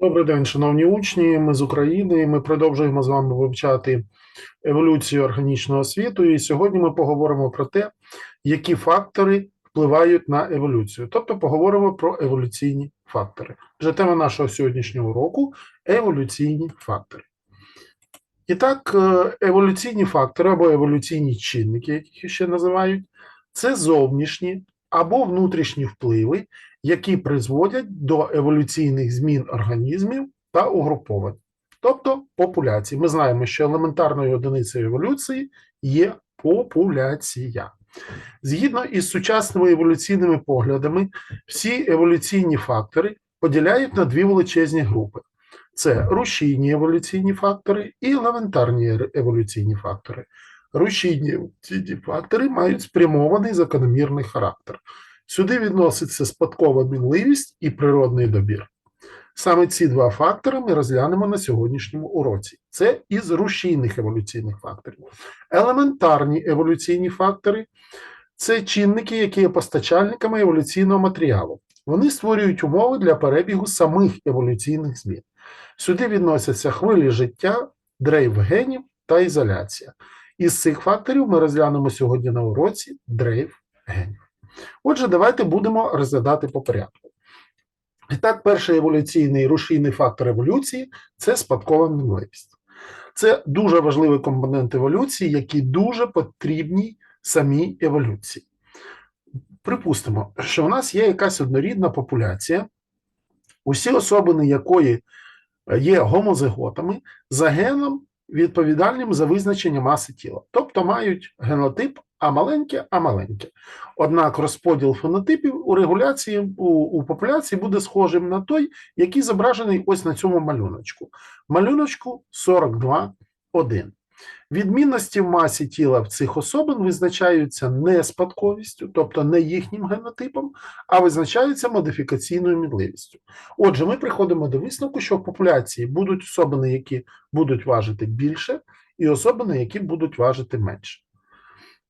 Добрий день, шановні учні. Ми з України. Ми продовжуємо з вами вивчати еволюцію органічного світу. І сьогодні ми поговоримо про те, які фактори впливають на еволюцію. Тобто поговоримо про еволюційні фактори. Вже тема нашого сьогоднішнього уроку еволюційні фактори. І так, е, еволюційні фактори або еволюційні чинники, як їх ще називають, це зовнішні або внутрішні впливи, які призводять до еволюційних змін організмів та угруповань, тобто популяції. Ми знаємо, що елементарною одиницею еволюції є популяція. Згідно із сучасними еволюційними поглядами, всі еволюційні фактори поділяють на дві величезні групи: це рушійні еволюційні фактори і елементарні еволюційні фактори. Рушійні еволюційні фактори мають спрямований закономірний характер. Сюди відноситься спадкова мінливість і природний добір. Саме ці два фактори ми розглянемо на сьогоднішньому уроці. Це із рушійних еволюційних факторів. Елементарні еволюційні фактори це чинники, які є постачальниками еволюційного матеріалу. Вони створюють умови для перебігу самих еволюційних змін. Сюди відносяться хвилі життя, дрейф генів та ізоляція. Із цих факторів ми розглянемо сьогодні на уроці дрейф генів. Отже, давайте будемо розглядати по порядку. І так, перший еволюційний рушійний фактор еволюції це спадкова мінливість. Це дуже важливий компонент еволюції, який дуже потрібній самій еволюції. Припустимо, що в нас є якась однорідна популяція, усі особини якої є гомозиготами за геном, відповідальним за визначення маси тіла, тобто мають генотип а маленьке, а маленьке. Однак розподіл фенотипів у регуляції у, у популяції буде схожим на той, який зображений ось на цьому малюночку. Малюночку 42,1. Відмінності в масі тіла в цих особин визначаються не спадковістю, тобто не їхнім генотипом, а визначаються модифікаційною мінливістю. Отже, ми приходимо до висновку, що в популяції будуть особини, які будуть важити більше, і особини, які будуть важити менше.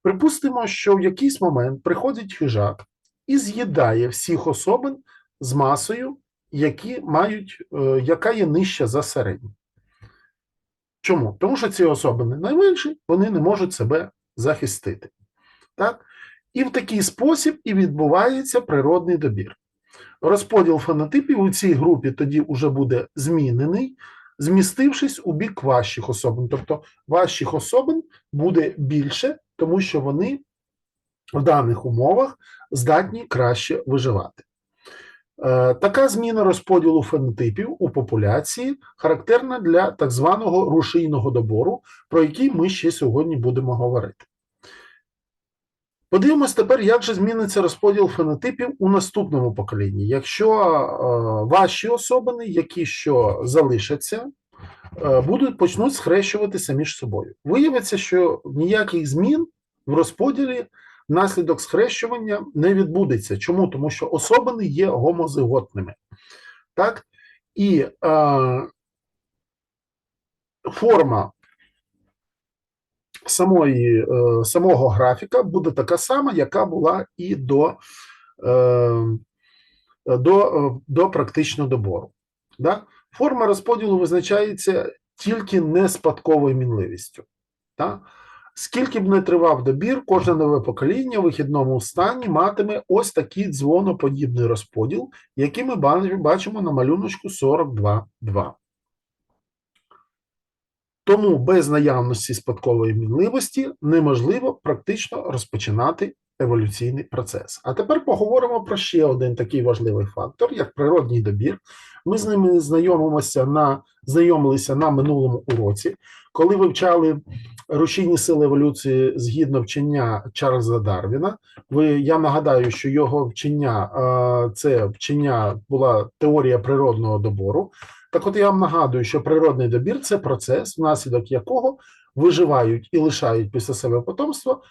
Припустимо, що в якийсь момент приходить хижак і з'їдає всіх особин з масою, які мають, е, яка є нижча за середню. Чому? Тому що ці особини найменші, вони не можуть себе захистити. Так? І в такий спосіб і відбувається природний добір. Розподіл фенотипів у цій групі тоді вже буде змінений, змістившись у бік важчих особин. Тобто важчих особин буде більше, тому що вони в даних умовах здатні краще виживати. Е, Така зміна розподілу фенотипів у популяції характерна для так званого рушійного добору, про який ми ще сьогодні будемо говорити. Подивимось тепер, як же зміниться розподіл фенотипів у наступному поколінні. Якщо е, ваші особини, які що залишаться, будуть почнуть схрещуватися між собою. Виявиться, що ніяких змін в розподілі внаслідок схрещування не відбудеться. Чому? Тому що особини є гомозиготними. Так? І е, форма самої, е, самого графіка буде така сама, яка була і до, е, до, е, до практичного добору. Да? Форма розподілу визначається тільки не спадковою мінливістю. Да? Скільки б не тривав добір, кожне нове покоління в вихідному стані матиме ось такий дзвоноподібний розподіл, який ми бачимо на малюночку 42.2. Тому без наявності спадкової мінливості неможливо практично розпочинати еволюційний процес. А тепер поговоримо про ще один такий важливий фактор, як природній добір. Ми з ними знайомимося на, знайомилися на минулому уроці, коли вивчали рушійні сили еволюції згідно вчення Чарльза Дарвіна. Ви, я нагадаю, що його вчення це вчення була теорія природного добору. Так от я вам нагадую, що природний добір це процес, внаслідок якого виживають і лишають після себе потомство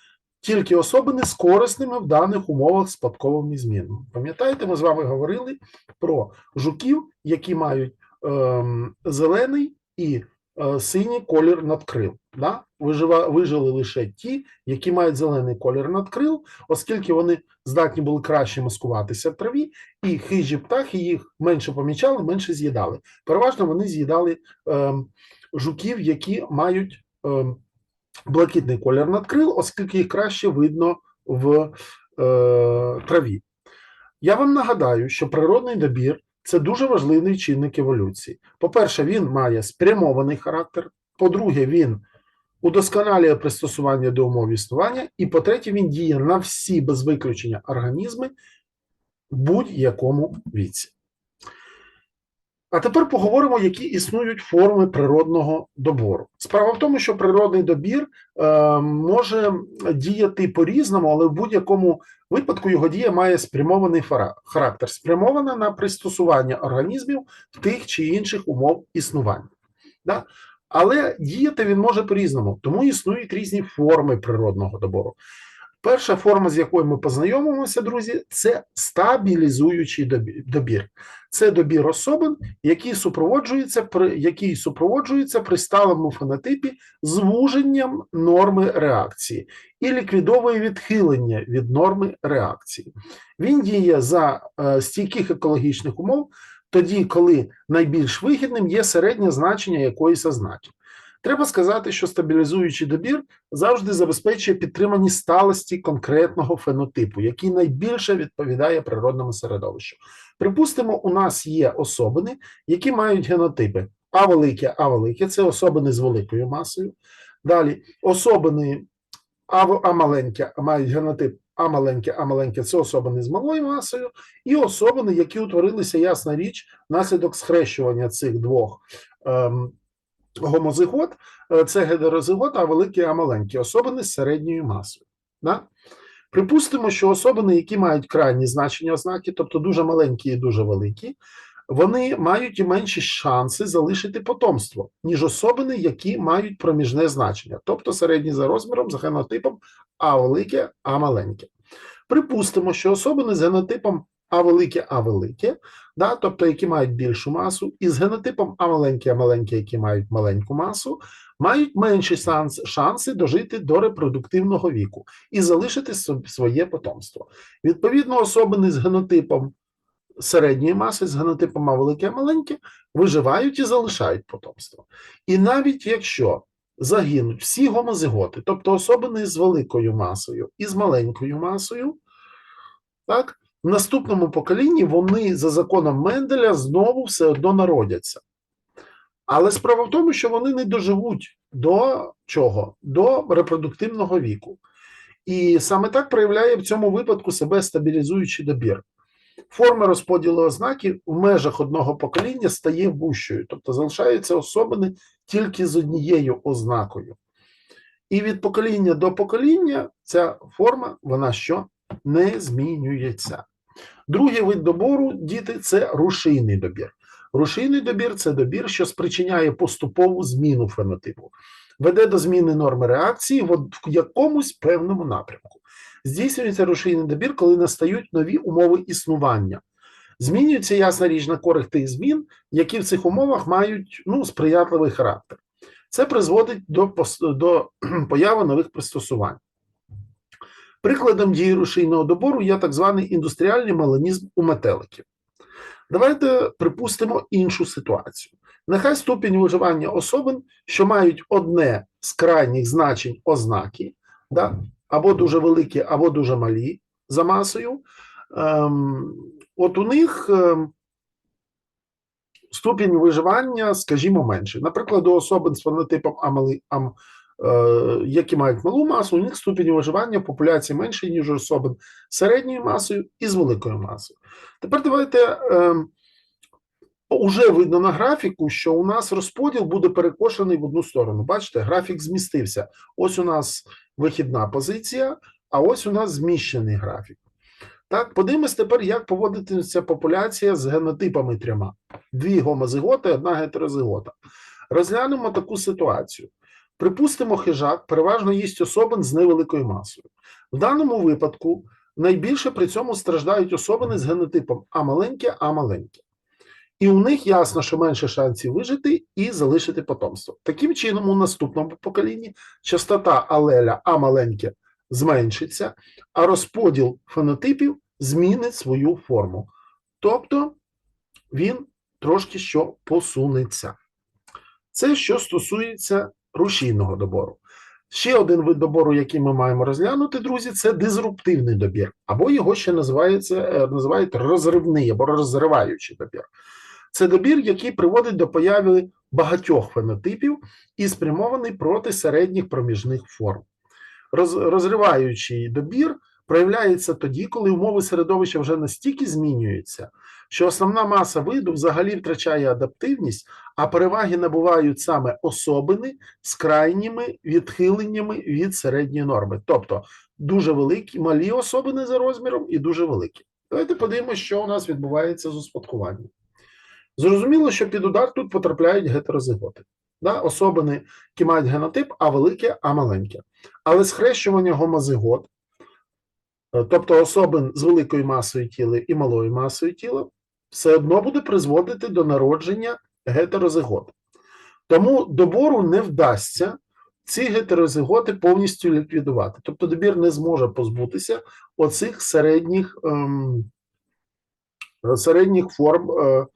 тільки особини з корисними в даних умовах спадковими змінами. Пам'ятаєте, ми з вами говорили про жуків, які мають е, зелений і е, синій колір надкрил. Да? Вижива, вижили лише ті, які мають зелений колір надкрил, оскільки вони здатні були краще маскуватися в траві, і хижі птахи їх менше помічали, менше з'їдали. Переважно вони з'їдали ем, жуків, які мають ем, блакитний колір надкрил, оскільки їх краще видно в е, траві. Я вам нагадаю, що природний добір це дуже важливий чинник еволюції. По-перше, він має спрямований характер. По-друге, він удосконалює пристосування до умов існування. І по-третє, він діє на всі без виключення організми в будь-якому віці. А тепер поговоримо, які існують форми природного добору. Справа в тому, що природний добір е, може діяти по-різному, але в будь-якому випадку його дія має спрямований характер, спрямована на пристосування організмів в тих чи інших умов існування. Да? Але діяти він може по-різному, тому існують різні форми природного добору. Перша форма, з якою ми познайомимося, друзі, це стабілізуючий добір. Це добір особин, який супроводжується при який супроводжується при сталому фенотипі звуженням норми реакції і ліквідовує відхилення від норми реакції. Він діє за е, стійких екологічних умов, тоді, коли найбільш вигідним є середнє значення якоїсь ознаки. Треба сказати, що стабілізуючий добір завжди забезпечує підтримані сталості конкретного фенотипу, який найбільше відповідає природному середовищу. Припустимо, у нас є особини, які мають генотипи А велике, А велике це особини з великою масою. Далі особини А, а маленьке мають генотип А маленьке, А маленьке це особини з малою масою, і особини, які утворилися, ясна річ, внаслідок схрещування цих двох. Ем, Гомозигот е, це гетерозигот, а великі, а маленькі особини з середньою масою. Да? Припустимо, що особини, які мають крайні значення ознаки, тобто дуже маленькі і дуже великі, вони мають і менші шанси залишити потомство, ніж особини, які мають проміжне значення, тобто середні за розміром, за генотипом А велике, А маленьке. Припустимо, що особини з генотипом А велике, А велике, да, тобто які мають більшу масу, і з генотипом А маленьке, А маленьке, які мають маленьку масу, мають менші шанс, шанси дожити до репродуктивного віку і залишити своє потомство. Відповідно, особини з генотипом середньої маси, з генотипом А велике, А маленьке, виживають і залишають потомство. І навіть якщо загинуть всі гомозиготи, тобто особини з великою масою і з маленькою масою, так, в наступному поколінні вони за законом Менделя знову все одно народяться. Але справа в тому, що вони не доживуть до чого? До репродуктивного віку. І саме так проявляє в цьому випадку себе стабілізуючий добір. Форма розподілу ознаків в межах одного покоління стає вущою, тобто залишаються особини тільки з однією ознакою. І від покоління до покоління ця форма, вона що? Не змінюється. Другий вид добору, діти, це рушійний добір. Рушійний добір це добір, що спричиняє поступову зміну фенотипу, веде до зміни норми реакції в якомусь певному напрямку. Здійснюється рушійний добір, коли настають нові умови існування. Змінюється ясна річ на користь тих змін, які в цих умовах мають ну, сприятливий характер. Це призводить до, до появи нових пристосувань. Прикладом дії рушійного добору є так званий індустріальний меланізм у метеликів. Давайте припустимо іншу ситуацію. Нехай ступінь виживання особин, що мають одне з крайніх значень ознаки, да, або дуже великі, або дуже малі за масою. Ем, от у них ем, ступінь виживання, скажімо, менший. Наприклад, у особин з фенотипом які мають малу масу, у них ступінь виживання популяції менший, ніж особин з середньою масою і з великою масою. Тепер давайте. ем, Уже видно на графіку, що у нас розподіл буде перекошений в одну сторону. Бачите, графік змістився. Ось у нас вихідна позиція, а ось у нас зміщений графік. Так, подивимось тепер, як поводиться популяція з генотипами трьома: дві гомозиготи, одна гетерозигота. Розглянемо таку ситуацію. Припустимо, хижак переважно їсть особин з невеликою масою. В даному випадку найбільше при цьому страждають особини з генотипом А маленьке, А маленьке. і у них ясно, що менше шансів вижити і залишити потомство. Таким чином, у наступному поколінні частота алеля А маленьке зменшиться, а розподіл фенотипів змінить свою форму. Тобто він трошки що посунеться. Це що стосується рушійного добору. Ще один вид добору, який ми маємо розглянути, друзі, це дизруптивний добір, або його ще називається, е, називають розривний або розриваючий добір. Це добір, який приводить до появи багатьох фенотипів і спрямований проти середніх проміжних форм. Роз, розриваючий добір проявляється тоді, коли умови середовища вже настільки змінюються, що основна маса виду взагалі втрачає адаптивність, а переваги набувають саме особини з крайніми відхиленнями від середньої норми. Тобто дуже великі, малі особини за розміром і дуже великі. Давайте подивимося, що у нас відбувається з успадкуванням. Зрозуміло, що під удар тут потрапляють гетерозиготи. Да? Особини, які мають генотип А велике, А маленьке. Але схрещування гомозигот, тобто особин з великою масою тіла і малою масою тіла, все одно буде призводити до народження гетерозигот. Тому добору не вдасться ці гетерозиготи повністю ліквідувати. Тобто добір не зможе позбутися оцих середніх, ем, середніх форм е,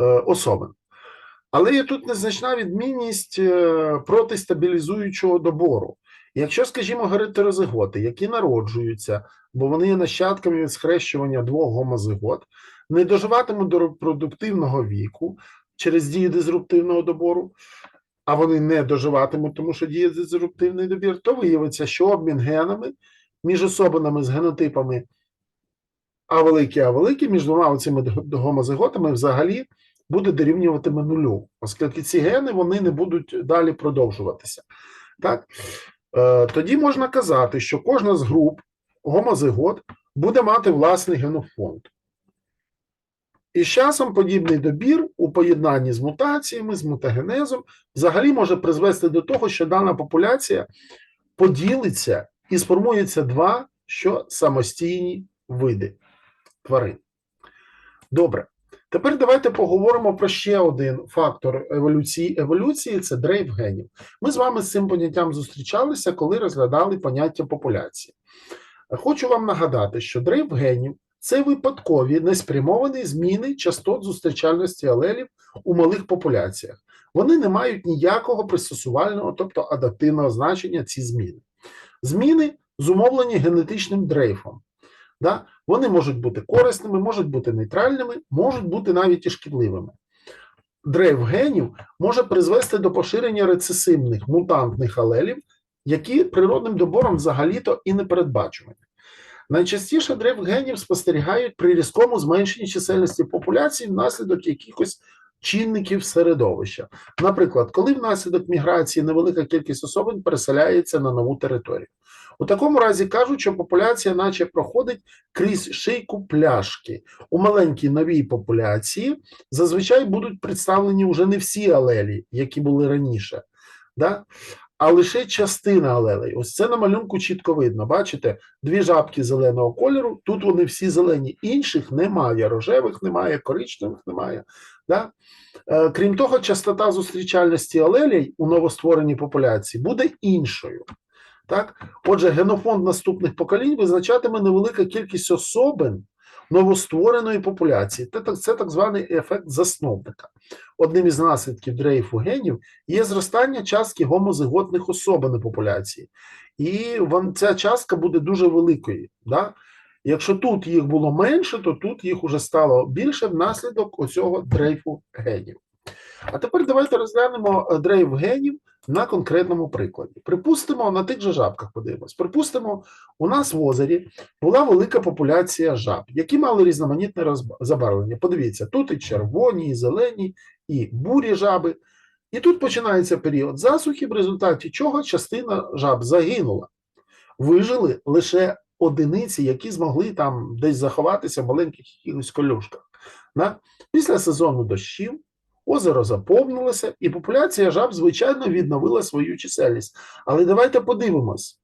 е, особин. Але є тут незначна відмінність е, проти стабілізуючого добору. Якщо, скажімо, гетерозиготи, які народжуються, бо вони є нащадками від схрещування двох гомозигот, не доживатимуть до репродуктивного віку через дію дизруптивного добору, а вони не доживатимуть, тому що діє дизруптивний добір, то виявиться, що обмін генами між особинами з генотипами А великі, А великі, між двома цими гомозиготами взагалі буде дорівнюватиме нулю, оскільки ці гени вони не будуть далі продовжуватися. Так? Е, Тоді можна казати, що кожна з груп гомозигот буде мати власний генофонд. І з часом подібний добір у поєднанні з мутаціями, з мутагенезом, взагалі може призвести до того, що дана популяція поділиться і сформується два що самостійні види тварин. Добре. Тепер давайте поговоримо про ще один фактор еволюції еволюції це дрейф генів. Ми з вами з цим поняттям зустрічалися, коли розглядали поняття популяції. Хочу вам нагадати, що дрейф генів це випадкові неспрямовані зміни частот зустрічальності алелів у малих популяціях. Вони не мають ніякого пристосувального, тобто адаптивного значення ці зміни. Зміни зумовлені генетичним дрейфом. Да? Вони можуть бути корисними, можуть бути нейтральними, можуть бути навіть і шкідливими. Дрейф генів може призвести до поширення рецесивних мутантних алелів, які природним добором взагалі-то і не передбачувані. Найчастіше дрейф генів спостерігають при різкому зменшенні чисельності популяції внаслідок якихось чинників середовища. Наприклад, коли внаслідок міграції невелика кількість особин переселяється на нову територію. У такому разі кажуть, що популяція, наче проходить крізь шийку пляшки. У маленькій новій популяції зазвичай будуть представлені вже не всі алелі, які були раніше, да? а лише частина алелей. Ось це на малюнку чітко видно. Бачите, дві жабки зеленого кольору, тут вони всі зелені, інших немає, рожевих немає, коричневих немає. Да? Е, Крім того, частота зустрічальності алелей у новоствореній популяції буде іншою. Так? Отже, генофонд наступних поколінь визначатиме невелика кількість особин новоствореної популяції. Це так, званий ефект засновника. Одним із наслідків дрейфу генів є зростання частки гомозиготних особин популяції. І ця частка буде дуже великою. Да? Якщо тут їх було менше, то тут їх уже стало більше внаслідок оцього дрейфу генів. А тепер давайте розглянемо е, дрейф генів на конкретному прикладі. Припустимо, на тих же жабках подивимось. Припустимо, у нас в озері була велика популяція жаб, які мали різноманітне забарвлення. Подивіться, тут і червоні, і зелені, і бурі жаби. І тут починається період засухи, в результаті чого частина жаб загинула. Вижили лише одиниці, які змогли там десь заховатися в маленьких якихось колюшках. Після сезону дощів озеро заповнилося, і популяція жаб, звичайно, відновила свою чисельність. Але давайте подивимось.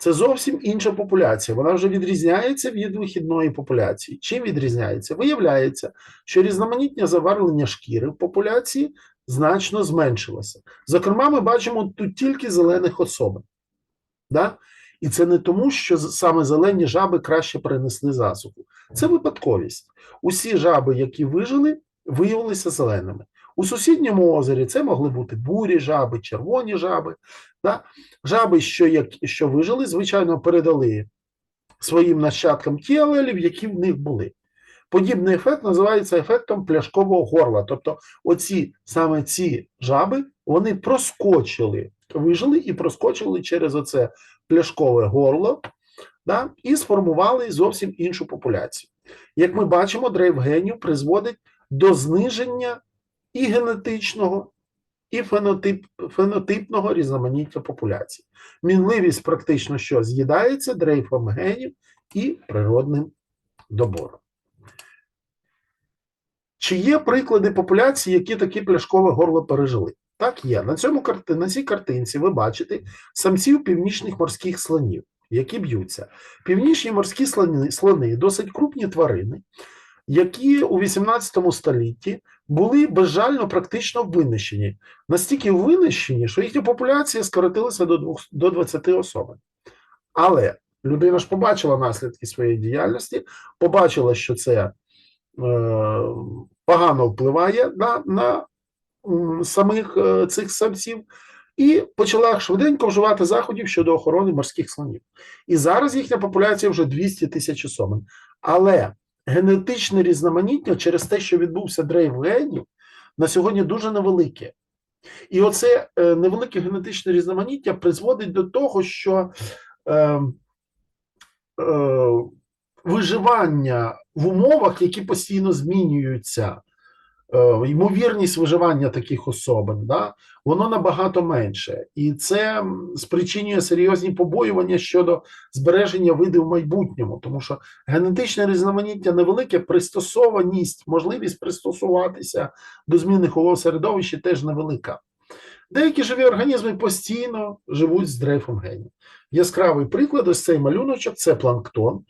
це зовсім інша популяція. Вона вже відрізняється від вихідної популяції. Чим відрізняється? Виявляється, що різноманітне заварення шкіри в популяції значно зменшилося. Зокрема, ми бачимо тут тільки зелених особин. Да? І це не тому, що саме зелені жаби краще перенесли засуху. Це випадковість. Усі жаби, які вижили, виявилися зеленими. У сусідньому озері це могли бути бурі жаби, червоні жаби. Да? Жаби, що, як, що вижили, звичайно, передали своїм нащадкам ті алелів, які в них були. Подібний ефект називається ефектом пляшкового горла. Тобто, оці саме ці жаби вони проскочили, вижили і проскочили через оце пляшкове горло да, і сформували зовсім іншу популяцію. Як ми бачимо, дрейф генів призводить до зниження і генетичного, і фенотип, фенотипного різноманіття популяцій. Мінливість практично що з'їдається дрейфом генів і природним добором. Чи є приклади популяцій, які таке пляшкове горло пережили? Так, є. На, цьому, на цій картинці ви бачите самців північних морських слонів, які б'ються. Північні морські слони, слони досить крупні тварини, які у 18 столітті були безжально практично винищені. Настільки винищені, що їхня популяція скоротилася до, двох, до 20 особин. Але людина ж побачила наслідки своєї діяльності, побачила, що це е, погано впливає на, на самих е, цих самців, і почала швиденько вживати заходів щодо охорони морських слонів. І зараз їхня популяція вже 200 тисяч особин. Але генетичне різноманіття через те, що відбувся дрейф генів, на сьогодні дуже невелике. І оце е, невелике генетичне різноманіття призводить до того, що е, е, виживання в умовах, які постійно змінюються, ймовірність виживання таких особин, да, воно набагато менше. І це спричинює серйозні побоювання щодо збереження видів в майбутньому, тому що генетичне різноманіття невелике, пристосованість, можливість пристосуватися до змін умов середовища теж невелика. Деякі живі організми постійно живуть з дрейфом генів. Яскравий приклад, ось цей малюночок це планктон.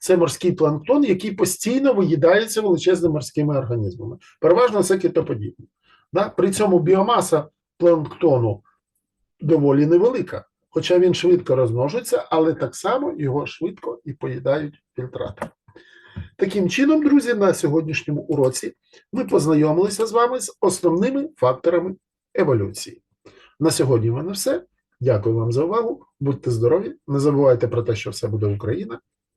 Це морський планктон, який постійно виїдається величезними морськими організмами. Переважно це китоподібні. Да? При цьому біомаса планктону доволі невелика, хоча він швидко розмножується, але так само його швидко і поїдають фільтрати. Таким чином, друзі, на сьогоднішньому уроці ми познайомилися з вами з основними факторами еволюції. На сьогодні в мене все. Дякую вам за увагу. Будьте здорові, не забувайте про те, що все буде Україна,